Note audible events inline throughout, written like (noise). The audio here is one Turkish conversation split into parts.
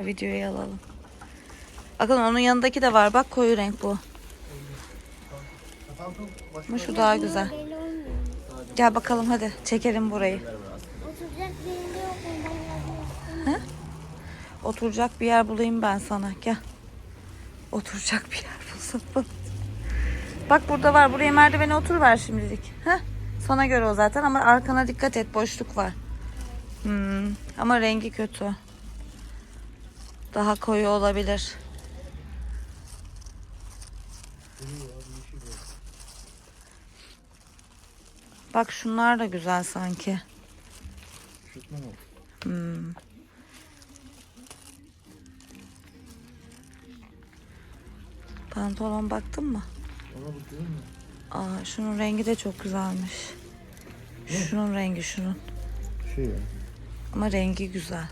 Videoyu alalım. Bakın onun yanındaki de var. Bak koyu renk bu. Ama şu daha güzel. Gel bakalım hadi çekelim burayı. Oturacak yerinde yok mu? Ben yazıyorum. Oturacak bir yer bulayım ben sana. Gel. Oturacak bir yer bulsam bana. Bak burada var. Buraya merdivene otur şimdilik. Heh. Sana göre o zaten ama arkana dikkat et. Boşluk var. Hmm. Ama rengi kötü. Daha koyu olabilir. Bak şunlar da güzel sanki. Hmm. Pantolon baktın mı? Aa şunun rengi de çok güzelmiş. Şunun rengi şunun. Şey ya. Ama rengi güzel.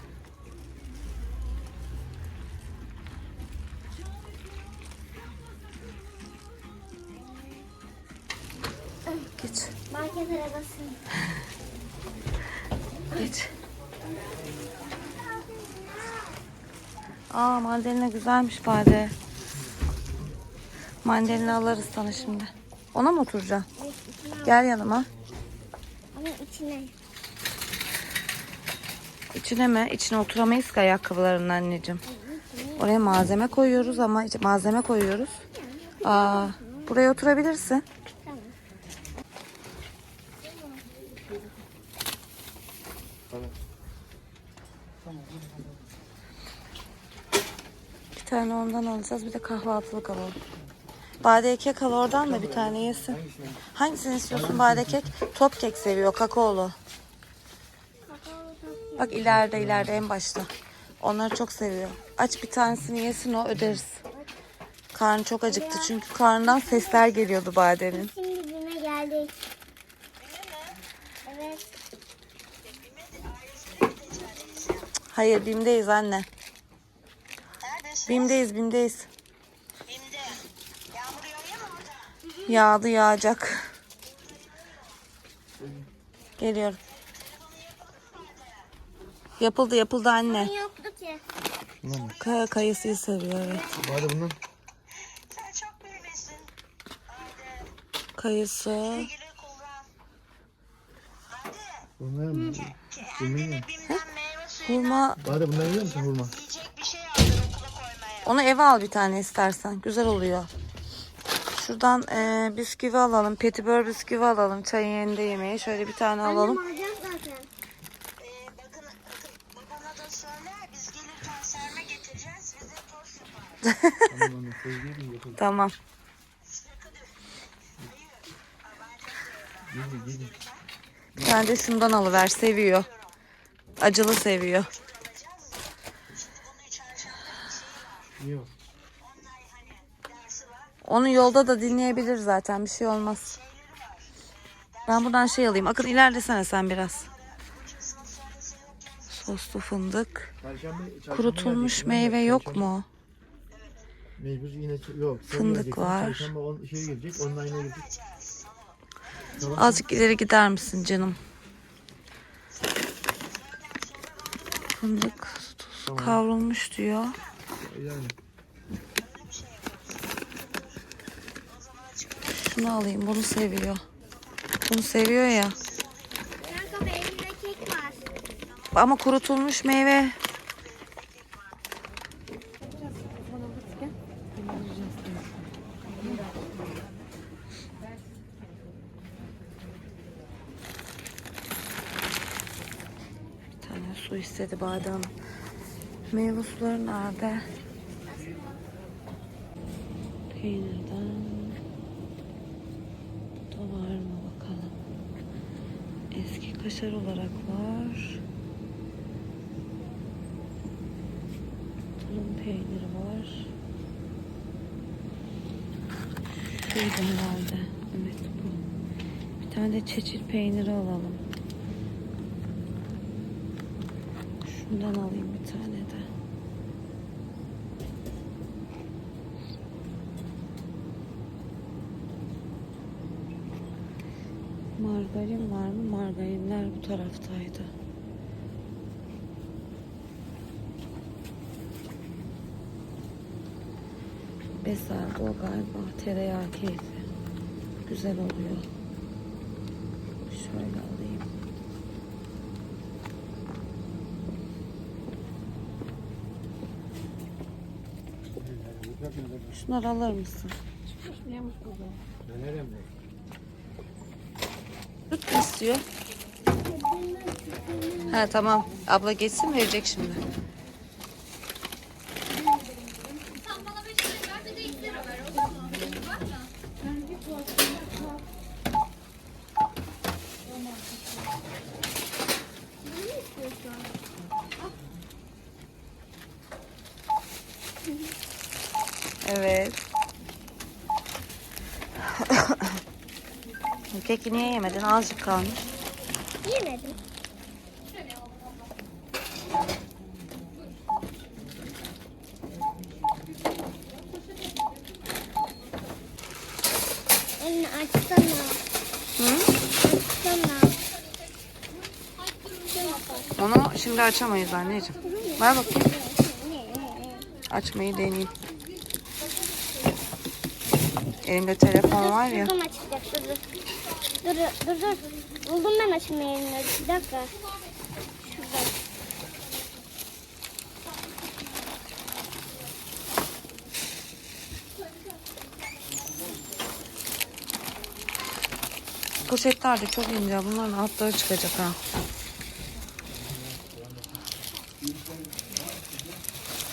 Geç, Market arabası. geç. Aa mandalina güzelmiş bari. Mandalina alırız sana şimdi. Ona mı oturacaksın? Gel yanıma. Ama içine. İçine mi? İçine oturamayız ki ayakkabıların anneciğim. Oraya malzeme koyuyoruz ama malzeme koyuyoruz. Aa, buraya oturabilirsin. Bir tane ondan alacağız. Bir de kahvaltılık alalım. Bade kek al oradan da bir tane yesin. Hangisini istiyorsun bade kek? Top kek seviyor kakaolu. Bak ileride ileride en başta. Onları çok seviyor. Aç bir tanesini yesin o öderiz. Karnı çok acıktı çünkü karnından sesler geliyordu Bade'nin. Şimdi birbirine geldik. Evet. Hayır BİM'deyiz anne. BİM'deyiz BİM'deyiz. Bim'de. Yağmur yağıyor mu orada? Yağdı yağacak. Geliyorum. Yapıldı yapıldı anne. Yoktu ki. Şuna mı? Kaya kayısıyı seviyor evet. Hadi bundan. Sen çok bilmesin. Haydi. Kayısı. Güle kullan. Hadi. Bunlar mı? Kendine Bim'den meyve suyu Hurma. Hadi bundan yiyor musun hurma? yiyecek bir şey aldır okula koymaya. Onu eve al bir tane istersen. Güzel oluyor. Şuradan eee bisküvi alalım. Petibör bisküvi alalım. Çayın yanında yemeğe. Şöyle bir tane alalım. Tamam. Bir tane de şundan alıver. Seviyor. Acılı seviyor. Onu yolda da dinleyebilir zaten. Bir şey olmaz. Ben buradan şey alayım. Akın ilerlesene sen biraz. Soslu fındık. Kurutulmuş meyve yok mu? Mecbur yine yok. Fındık var. On, şey gelecek. Yine gelecek. Azıcık ileri gider misin canım? Fındık tuz kavrulmuş diyor. Yani. Şunu alayım. Bunu seviyor. Bunu seviyor ya. Kanka elimde kek var. Ama kurutulmuş meyve. Bir tane istedi Bade Hanım. Meyve suları nerede? Peynirden. Da var mı bakalım. Eski kaşar olarak var. Tulum peyniri var. Şuydu herhalde. Evet bu. Bir tane de çeçil peyniri alalım. Şundan alayım bir tane de. Margarin var mı? Margarinler bu taraftaydı. Bezeldi o galiba. Tereyağı keyfi. Güzel oluyor. Şöyle alayım. Şunları alır mısın? Önerim mi? Mü istiyor? Ha tamam. Abla geçsin verecek şimdi. Evet. (coughs) Keki niye yemedin? Azıcık kalmış. Yemedim. Elini açsana. Hı? Açsana. Onu şimdi açamayız anneciğim. Ver bakayım. Açmayı deneyeyim. Elimde telefon var ya. Şuradan açacak. Dur dur. Dur dur dur. Buldum ben açma yerini. Bir dakika. Poşetler de çok ince. Bunların altları çıkacak ha.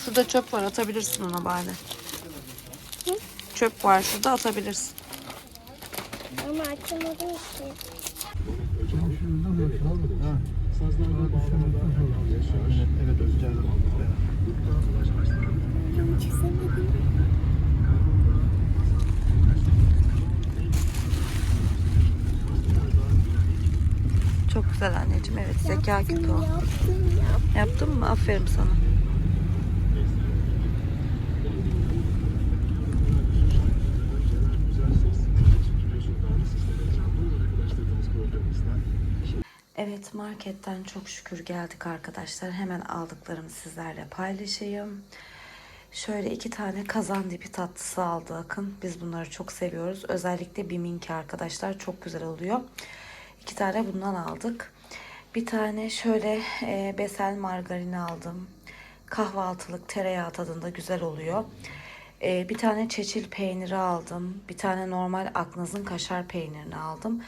Şurada çöp var. Atabilirsin ona bari. Çöp var şurada atabilirsin. Ama açamadım ki. Evet Özcan. Çok güzel anneciğim. Evet zeka küpü o. Yaptın mı? Aferin sana. Evet marketten çok şükür geldik arkadaşlar. Hemen aldıklarımı sizlerle paylaşayım. Şöyle iki tane kazan dibi tatlısı aldı Akın. Biz bunları çok seviyoruz. Özellikle biminki arkadaşlar çok güzel oluyor. İki tane bundan aldık. Bir tane şöyle e, besel margarini aldım. Kahvaltılık tereyağı tadında güzel oluyor. E, bir tane çeçil peyniri aldım. Bir tane normal Aknaz'ın kaşar peynirini aldım.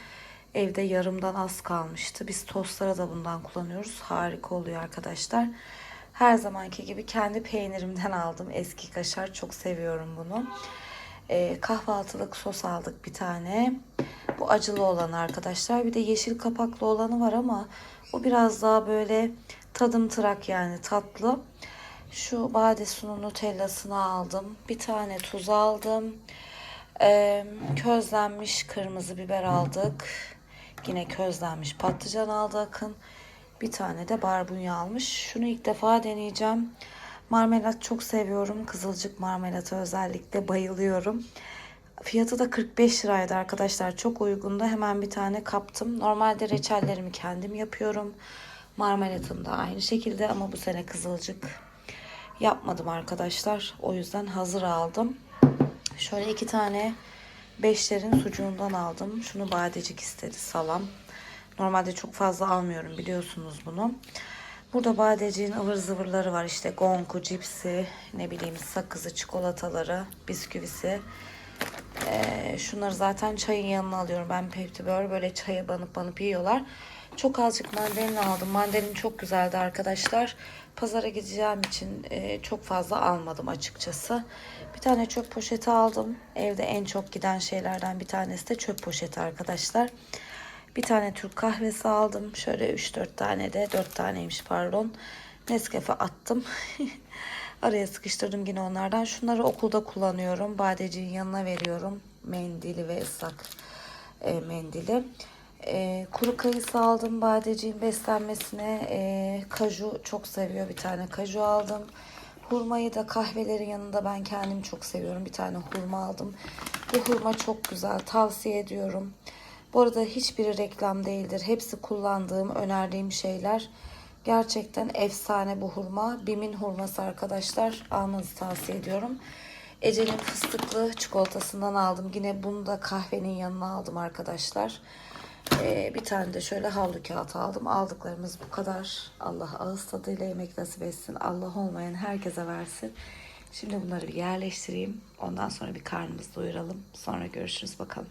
Evde yarımdan az kalmıştı. Biz tostlara da bundan kullanıyoruz. Harika oluyor arkadaşlar. Her zamanki gibi kendi peynirimden aldım. Eski kaşar. Çok seviyorum bunu. E, kahvaltılık sos aldık bir tane. Bu acılı olan arkadaşlar. Bir de yeşil kapaklı olanı var ama o biraz daha böyle tadımtırak yani tatlı. Şu Badesun'un nutellasını aldım. Bir tane tuz aldım. Ee, közlenmiş kırmızı biber aldık. Yine közlenmiş patlıcan aldı Akın. Bir tane de barbunya almış. Şunu ilk defa deneyeceğim. Marmelat çok seviyorum. Kızılcık marmelatı özellikle bayılıyorum. Fiyatı da 45 liraydı arkadaşlar. Çok uygundu. Hemen bir tane kaptım. Normalde reçellerimi kendim yapıyorum. Marmelatım da aynı şekilde ama bu sene kızılcık yapmadım arkadaşlar. O yüzden hazır aldım. Şöyle iki tane beşlerin sucuğundan aldım. Şunu badecik istedi salam. Normalde çok fazla almıyorum biliyorsunuz bunu. Burada badeciğin ıvır zıvırları var işte gonku, cipsi, ne bileyim sakızı, çikolataları, bisküvisi. Ee, şunları zaten çayın yanına alıyorum. Ben peptibör böyle çaya banıp banıp yiyorlar. Çok azıcık mandalina aldım. Mandalin çok güzeldi arkadaşlar. Pazara gideceğim için e, çok fazla almadım açıkçası. Bir tane çöp poşeti aldım. Evde en çok giden şeylerden bir tanesi de çöp poşeti arkadaşlar. Bir tane Türk kahvesi aldım. Şöyle 3-4 tane de 4 taneymiş pardon. Nescafe attım. (laughs) Araya sıkıştırdım yine onlardan. Şunları okulda kullanıyorum. Badeciğin yanına veriyorum. Mendili ve ıslak e, mendili. E, kuru kayısı aldım badeciğin beslenmesine. E, kaju çok seviyor. Bir tane kaju aldım. Hurmayı da kahvelerin yanında ben kendim çok seviyorum. Bir tane hurma aldım. Bu hurma çok güzel. Tavsiye ediyorum. Bu arada hiçbiri reklam değildir. Hepsi kullandığım, önerdiğim şeyler. Gerçekten efsane bu hurma. Bim'in hurması arkadaşlar. Almanızı tavsiye ediyorum. Ece'nin fıstıklı çikolatasından aldım. Yine bunu da kahvenin yanına aldım arkadaşlar. Ee, bir tane de şöyle havlu kağıt aldım. Aldıklarımız bu kadar. Allah ağız tadıyla yemek nasip etsin. Allah olmayan herkese versin. Şimdi bunları bir yerleştireyim. Ondan sonra bir karnımızı doyuralım. Sonra görüşürüz bakalım.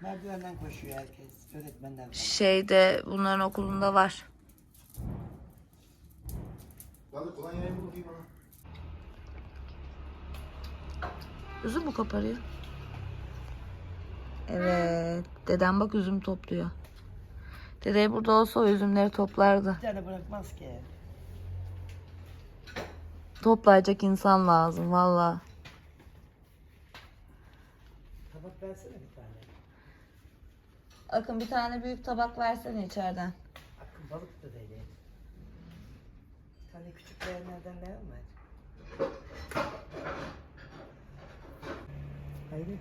Merdivenden koşuyor herkes. Öğretmenler falan. Şeyde bunların okulunda var. Vallahi kolonyayı bul diyeyim ona. Üzüm mü koparıyor? Evet. Dedem bak üzüm topluyor. Dede burada olsa o üzümleri toplardı. Bir tane bırakmaz ki. Toplayacak insan lazım valla. Tabak versene bir tane. Akın bir tane büyük tabak versene içeriden. Akın balık da değil. Bir tane küçük beğenlerden ne var? Hayır.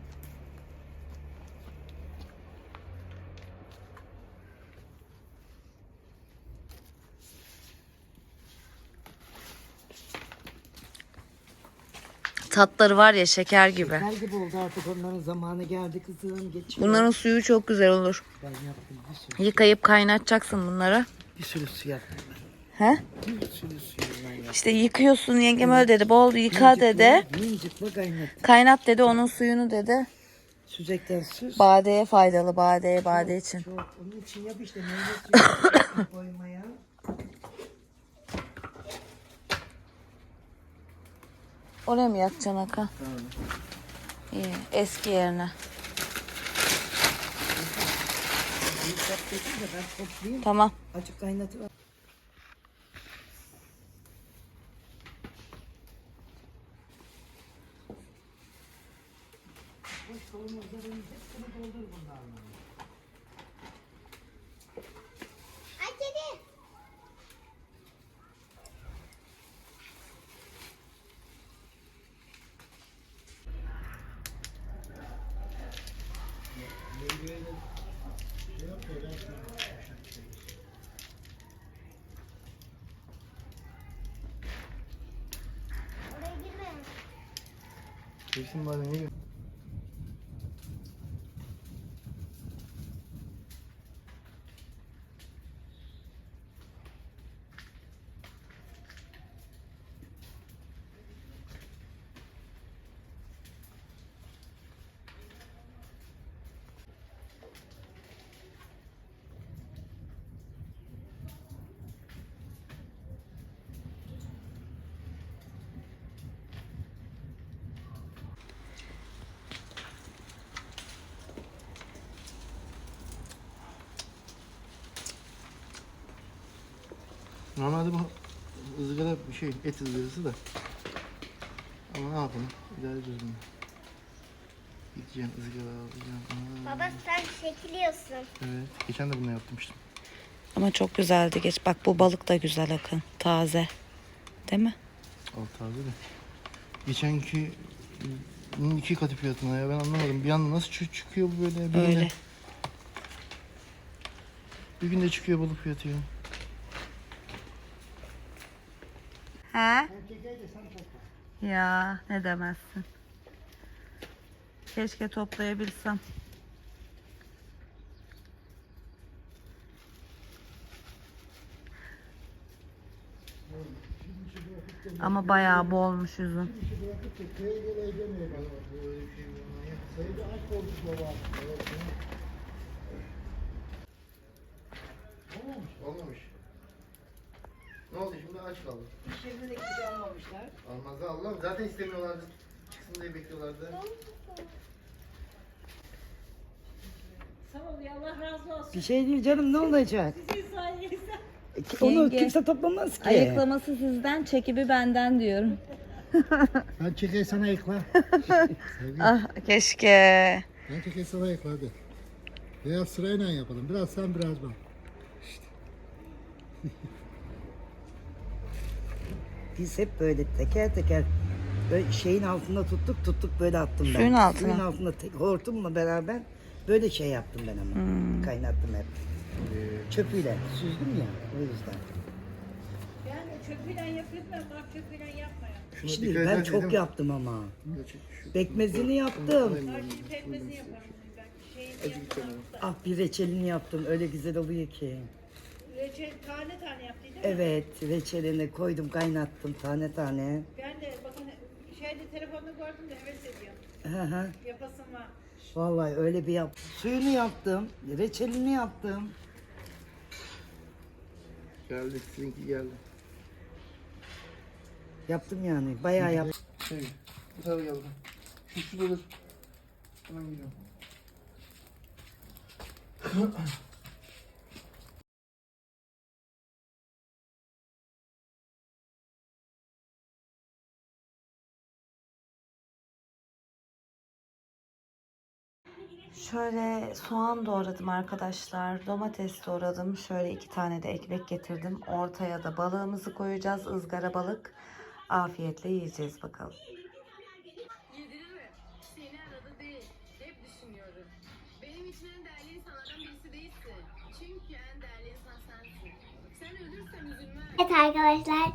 Tatları var ya şeker gibi. Her gibi oldu artık onların zamanı geldi kızım geçiyor. Bunların suyu çok güzel olur. Ben yaptım bir sürü, Yıkayıp kaynatacaksın bunları. bir sürü su yaptım He? Bir sürü yaptım. İşte yıkıyorsun yengem öyle dedi. Bol yıka dedi. Mincikle kaynat. Kaynat dedi onun suyunu dedi. Süzekten süz. Badeye faydalı badeye bade için. Çok. Onun için yap işte meyve suyu (coughs) koymaya. Oraya mı yatacaksın Hakan? İyi eski yerine. Tamam. Açık kaynatıver. Boş Kesin bari niye? Normalde bu ızgara bir şey, et ızgarası da. Ama ne yapalım? İdare ediyoruz bunu. Gideceğim ızgara alacağım. Aa, Baba sen çekiliyorsun. Evet. Geçen de bunu yapmıştım. Ama çok güzeldi geç. Bak bu balık da güzel Akın. Taze. Değil mi? Al taze de. Geçenki bunun iki katı fiyatına ya ben anlamadım. Bir anda nasıl çı- çıkıyor bu böyle? Bir Öyle. Günde, bir günde çıkıyor balık fiyatı ya. He? Ya ne demezsin. Keşke toplayabilsem. Ama bayağı bolmuş üzüm. Olmamış. Ne oldu şimdi aç kaldı. İş yerine de şey almamışlar. Almazlar Allah zaten istemiyorlardı. Çıksın diye bekliyorlardı. Bir şey değil canım ne olacak? Onu Yenge. kimse toplamaz ki. Ayıklaması sizden, çekibi benden diyorum. (laughs) Ben çekeyim sana ayıkla. (laughs) Ah keşke. Ben çekeyim sana ayıkla hadi. Veya sırayla yapalım. Biraz sen biraz ben. (laughs) Biz hep böyle teker teker böyle şeyin altında tuttuk tuttuk böyle attım ben. Suyun altına. Suyun altında tek, hortumla beraber böyle şey yaptım ben ama. Hmm. Kaynattım hep. Çöpüyle süzdüm ya o yüzden. Yani çöpüyle yapıyorsun ama bak çöpüyle yapmayın. Şuna Şimdi dikkat ben çok dedim. yaptım ama. Gerçek şu- Bekmezini yaptım. Belki pekmezini yaparım. Belki şeyini kenara. Ah bir reçelini yaptım. Öyle güzel oluyor ki. Reçel tane tane yaptıydın mı? Evet reçelini koydum kaynattım tane tane. Ben de bakın şeyde telefonda gördüm de heves ediyorum. Hı hı. Yapasım var. Vallahi öyle bir yap. Suyunu yaptım. Reçelini yaptım. Geldi sizinki geldi. Yaptım yani. Bayağı yaptım. Şey, bu tarafa geldi. Şu şurada dur. Hemen geliyorum. (clears throat) Şöyle soğan doğradım arkadaşlar. Domates doğradım. Şöyle iki tane de ekmek getirdim. Ortaya da balığımızı koyacağız. ızgara balık. Afiyetle yiyeceğiz bakalım. Yediririm. Seni arada değil. Hep düşünüyorum. Benim için en değerli insanlardan birisi değilsin. Çünkü en değerli insan sensin. Sen ölürsen üzülmem. Evet arkadaşlar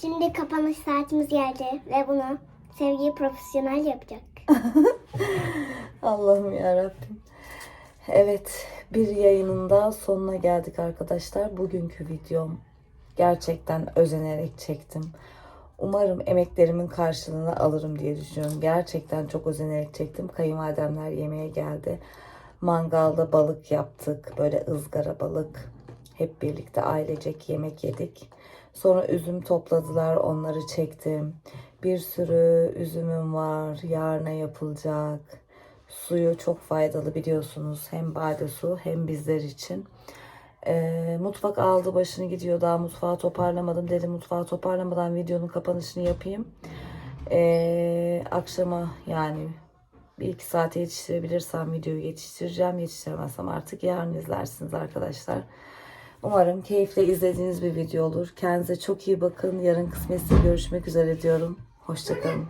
şimdi kapanış saatimiz geldi ve bunu sevgili profesyonel yapacak. (laughs) (laughs) Allah'ım ya Rabbim. Evet, bir yayının da sonuna geldik arkadaşlar. Bugünkü videom gerçekten özenerek çektim. Umarım emeklerimin karşılığını alırım diye düşünüyorum. Gerçekten çok özenerek çektim. Kayınvalidemler yemeğe geldi. Mangalda balık yaptık. Böyle ızgara balık. Hep birlikte ailecek yemek yedik. Sonra üzüm topladılar. Onları çektim. Bir sürü üzümüm var. Yarına yapılacak. Suyu çok faydalı biliyorsunuz. Hem bade su hem bizler için. Ee, mutfak aldı başını gidiyor. Daha mutfağı toparlamadım. Dedim mutfağı toparlamadan videonun kapanışını yapayım. Ee, akşama yani bir iki saate yetiştirebilirsem videoyu yetiştireceğim. Yetiştiremezsem artık yarın izlersiniz arkadaşlar. Umarım keyifle izlediğiniz bir video olur. Kendinize çok iyi bakın. Yarın kısmetse görüşmek üzere diyorum. Hoşçakalın.